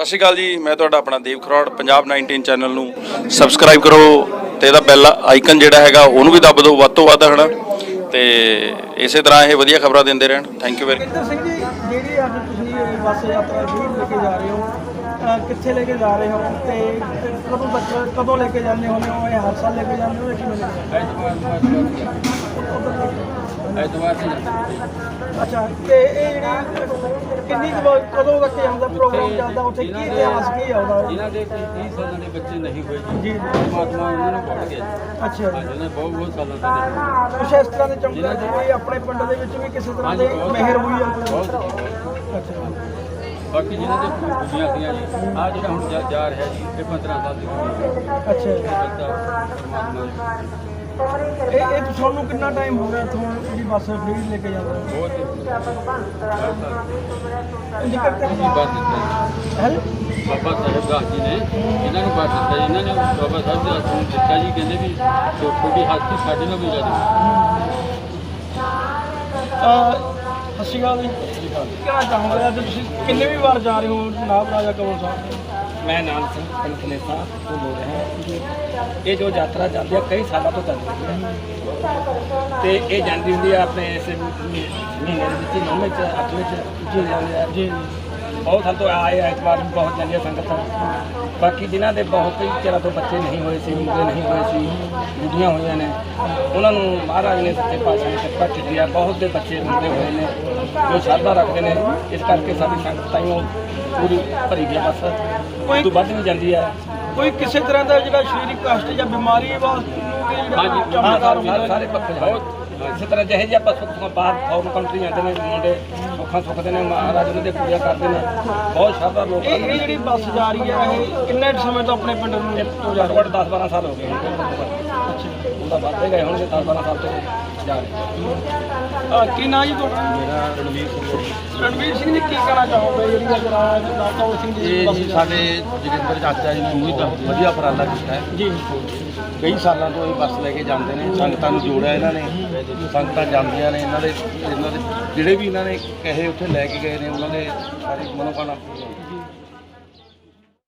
ਸਤਿ ਸ਼੍ਰੀ ਅਕਾਲ ਜੀ, ਮੈਂ ਤੁਹਾਡਾ ਆਪਣਾ ਦੇਵ ਖਰੋੜ, ਪੰਜਾਬ 19 ਚੈਨਲ ਨੂੰ ਸਬਸਕ੍ਰਾਈਬ ਕਰੋ ਤੇ ਇਹਦਾ ਬੈਲ ਆਈਕਨ ਜਿਹੜਾ ਹੈਗਾ, ਉਹਨੂੰ ਵੀ ਦੱਬ ਦਿਓ, ਵੱਧ ਤੋਂ ਵੱਧ ਹਨਾ। ਤੇ ਇਸੇ ਤਰ੍ਹਾਂ ਇਹ ਵਧੀਆ ਖਬਰਾਂ ਦਿੰਦੇ ਰਹਿਣ। Thank you very Kinder Singh ji, ਜਿਹੜੀ ਅੱਜ ਤੁਸੀਂ ਬੱਸ ਯਾਤਰਾ ਜਿਹੜੀ ਲੈ ਕੇ ਜਾ ਰਹੇ ਹੋ ਕਿੱਥੇ ਲੈ ਕੇ ਜਾ ਰਹੇ ਹੋ ਤੇ ਕਦੋਂ ਤੱਕ, ਕਦੋਂ ਲੈ ਕੇ ਜਾਂਦੇ ਹੋ? ਇਹ ਹਰ ਸਾਲ ਲੈ ਕੇ ਜਾਂਦੇ ਹੋ ਜਾਂ ਕਿਵੇਂ ਐਤਵਾਰ ਹੋ? ਅੱਛਾ ਤੇ ਇਹ ਜਿਹੜੀ ਕਿੰਨੀ ਕੁ ਵਾਰ- ਕਦੋਂ ਤੱਕ ਜਾਂਦਾ ਪ੍ਰੋਗਰਾਮ ਚੱਲਦਾ ਉੱਥੇ ਕੀ ਇਤਿਹਾਸ ਕੀ ਆ ਉਹਦਾ? ਜਿਨ੍ਹਾਂ ਦੇ ਕੋਈ 30 ਸਾਲਾਂ ਦੇ ਬੱਚੇ ਨਹੀਂ ਹੋਏ ਜੀ ਪਰਮਾਤਮਾ ਉਹਨਾਂ ਨੂੰ ਪੜ ਗਿਆ ਅੱਛਾ। ਜੀ ਜਿਹਨੇ ਬਹੁਤ ਬਹੁਤ ਸਾਲਾਂ ਤੋਂ ਕੁਛ ਇਸ ਤਰ੍ਹਾਂ ਦੇ ਚਮਕਾ ਕੋਈ ਆਪਣੇ ਪਿੰਡ ਦੇ ਵਿੱਚ ਵੀ ਕਿਸੇ ਤਰ੍ਹਾਂ ਦੇ ਮਿਹਰ ਹੋਈ ਆ? ਬਹੁਤ ਅੱਛਾ। ਬਾਕੀ ਜਿਨ੍ਹਾਂ ਦੇ ਖੁਸ਼ੀਆਂ ਸੀਆਂ ਜੀ ਆ ਜਿਹੜਾ ਹੁਣ ਜਾ- ਜਾ ਰਿਹਾ ਜੀ ਇਹ 15 ਸਾਲ ਦੀ ਉਮਰ ਹੈ। ਅੱਛਾ। ਬੱਚਾ ਪਰਮਾਤਮਾ ਦੀ ਇਹ ਇਹ ਤੁਹਾਨੂੰ ਕਿੰਨਾ ਟਾਈਮ ਹੋ ਗਿਆ ਤੁਹਾਨੂੰ ਜਿਹੜੀ ਬੱਸ ਜਿਹੜੀ ਲੈ ਕੇ ਜਾਂਦਾ ਬਹੁਤ ਜੀ ਬਾਤ ਦਿੱਤਾ ਹੈ? ਜੀ। ਬਾਬਾ ਸਾਹਿਬ ਦਾਸ ਜੀ ਨੇ ਇਹਨਾਂ ਨੂੰ ਬਾਤ ਦਿੱਤਾ ਜੀ। ਇਹਨਾਂ ਨੇ ਬਾਬਾ ਸਾਹਿਬ ਦੇ ਹੱਥ ਨੂੰ ਦਿੱਤਾ ਜੀ। ਕਹਿੰਦੇ ਵੀ ਜੋ ਤੁਹਾਡੀ ਹੱਥ ਦੀ ਸਾਡੇ ਨਾਲ ਸਤਿ ਸ਼੍ਰੀ ਅਕਾਲ ਜੀ। ਕਹਿਣਾ ਚਾਹੁੰਦਾ ਅੱਜ ਤੁਸੀਂ ਕਿੰਨੇ ਵੀ ਵਾਰ ਜਾ ਰਹੇ ਹੋ? ਨਾਭ ਰਾਜਾ ਕਮਲ ਸਾਹਿਬ। ਮੈਂ ਨਾਮ ਸਿੰਘ ਕਨੇਸਾ ਤੋਂ ਬੋਲ ਰਿਹਾ। ਹਾਂ ਇਹ ਜੋ ਯਾਤਰਾ ਜਾਂਦੀ ਹੈ ਕਈ ਸਾਲਾਂ ਤੋਂ ਚੱਲ ਰਹੀ ਹੈ ਤੇ ਇਹ ਜਾਂਦੀ ਹੁੰਦੀ ਹੈ ਆਪਣੇ ਇਸ ਮਹੀ- ਮਹੀਨੇ ਦੇ ਵਿੱਚ ਨੌਵੇਂ ਚ ਅੱਠਵੇਂ ਚ ਜੀ ਜਾਂਦੇ ਆ। ਜੀ ਬਹੁਤ ਸਾਲ ਤੋਂ ਆਏ ਐਤਵਾਰ ਵੀ ਬਹੁਤ ਜਾਂਦੀ ਹੈ ਸੰਗਤ। ਬਾਕੀ ਜਿਨ੍ਹਾਂ ਦੇ ਬਹੁਤ ਹੀ ਚਿਰਾਂ ਤੋਂ ਬੱਚੇ ਨਹੀਂ ਹੋਏ ਸੀ ਮੁੰਡੇ ਨਹੀਂ ਹੋਏ ਸੀ ਬੁੱਢੀਆਂ ਹੋਈਆਂ ਨੇ ਉਹਨਾਂ ਨੂੰ ਮਹਾਰਾਜ ਨੇ ਸੱਚੇ ਪਾਤਸ਼ਾਹ ਨੇ ਕਿਰਪਾ ਕੀਤੀ ਹੈ ਬਹੁਤ ਦੇ ਬੱਚੇ ਮੁੰਡੇ ਹੋਏ ਨੇ ਜੋ ਸ਼ਰਧਾ ਰੱਖਦੇ ਨੇ ਇਸ ਕਰਕੇ ਸਾਡੀ ਸੰਗਤ ਤਾਈਓ ਪੂਰੀ ਭਰੀ ਗਈ ਬਸ। ਤੋਂ ਵੱਧ ਵੀ ਜਾਂਦੀ ਹੈ ਕੋਈ ਕਿਸੇ ਤਰ੍ਹਾਂ ਦਾ ਜਿਹੜਾ ਸਰੀਰਕ ਕਸ਼ਟ ਜਾਂ ਬਿਮਾਰੀ ਵਾਸਤੇ ਨੂੰ ਜਿਹੜਾ ਚਮਤਕਾਰ ਹੁੰਦਾ ਸਾਰੇ ਪੱਖੇ ਬਹੁਤ ਇਸੇ ਤਰ੍ਹਾਂ ਜਿਹੇ ਜਿਹੇ ਆਪਾਂ ਸੁੱਖ ਬਾਹਰ ਫੌਰਨ ਕੰਟਰੀ ਜਾਂਦੇ ਨੇ ਮੁੰਡੇ ਸੁੱਖਾਂ ਸੁੱਖਦੇ ਨੇ ਮਹਾਰਾਜ ਉਹਨਾਂ ਦੇ ਪੂਜਾ ਕਰਦੇ ਨੇ। ਬਹੁਤ ਸ਼ਰਧਾ ਲੋਕ ਇਹ ਇਹ ਜਿਹੜੀ ਬੱਸ ਜਾ ਰਹੀ ਹੈ ਇਹ ਕਿੰਨੇ ਸਮੇਂ ਤੋਂ ਆਪਣੇ ਪਿੰਡ ਨੂੰ ਤੋਂ ਘੱਟ ਘੱਟ 10 12 ਸਾਲ ਹੋ ਗਏ ਅੱਛਾ ਉਹਦਾ ਵੱਧਦੇ ਗਏ ਹੋਣਗੇ 10 12 ਸਾਲ ਤੋਂ ਜਾ ਰਹੇ ਅਹ ਕੀ ਨਾਂ ਜੀ ਤੁਹਾਡਾ? ਮੇਰਾ ਰਣਵੀਰ ਸਿੰਘ ਰਣਵੀਰ ਸਿੰਘ ਜੀ ਕੀ ਕਹਿਣਾ ਚਾਹੋਗੇ? ਜਿਹੜੀ ਅੱਜ ਰਾਜਾ ਸਿੰਘ ਜੀ ਇਹ ਬੱਸ ਜੀ ਜਾ ਸਾਡੇ ਜਗਿੰਦਰ ਚਾਚਾ ਜੀ ਨੇ ਬਹੁਤ ਵਧੀਆ ਉਪਰਾਲਾ ਕੀਤਾ ਹੈ। ਜੀ। ਕਈ ਸਾਲਾਂ ਤੋਂ ਇਹ ਬੱਸ ਲੈ ਕੇ ਜਾਂਦੇ ਨੇ, ਸੰਗਤਾਂ ਨੂੰ ਜੋੜਿਆ ਇਹਨਾਂ ਨੇ, ਸੰਗਤਾਂ ਜਾਂਦੀਆਂ ਨੇ, ਇਹਨਾਂ ਦੇ ਇਹਨਾਂ ਦੇ ਜਿਹੜੇ ਵੀ ਇਹਨਾਂ ਨੇ ਕਹੇ ਉੱਥੇ ਲੈ ਕੇ ਗਏ ਨੇ, ਉਹਨਾਂ ਦੇ ਸਾਰੇ ਮਨੋਕਾਮਨਾ ਪੂਰੀਆਂ ਹੋਈਆਂ।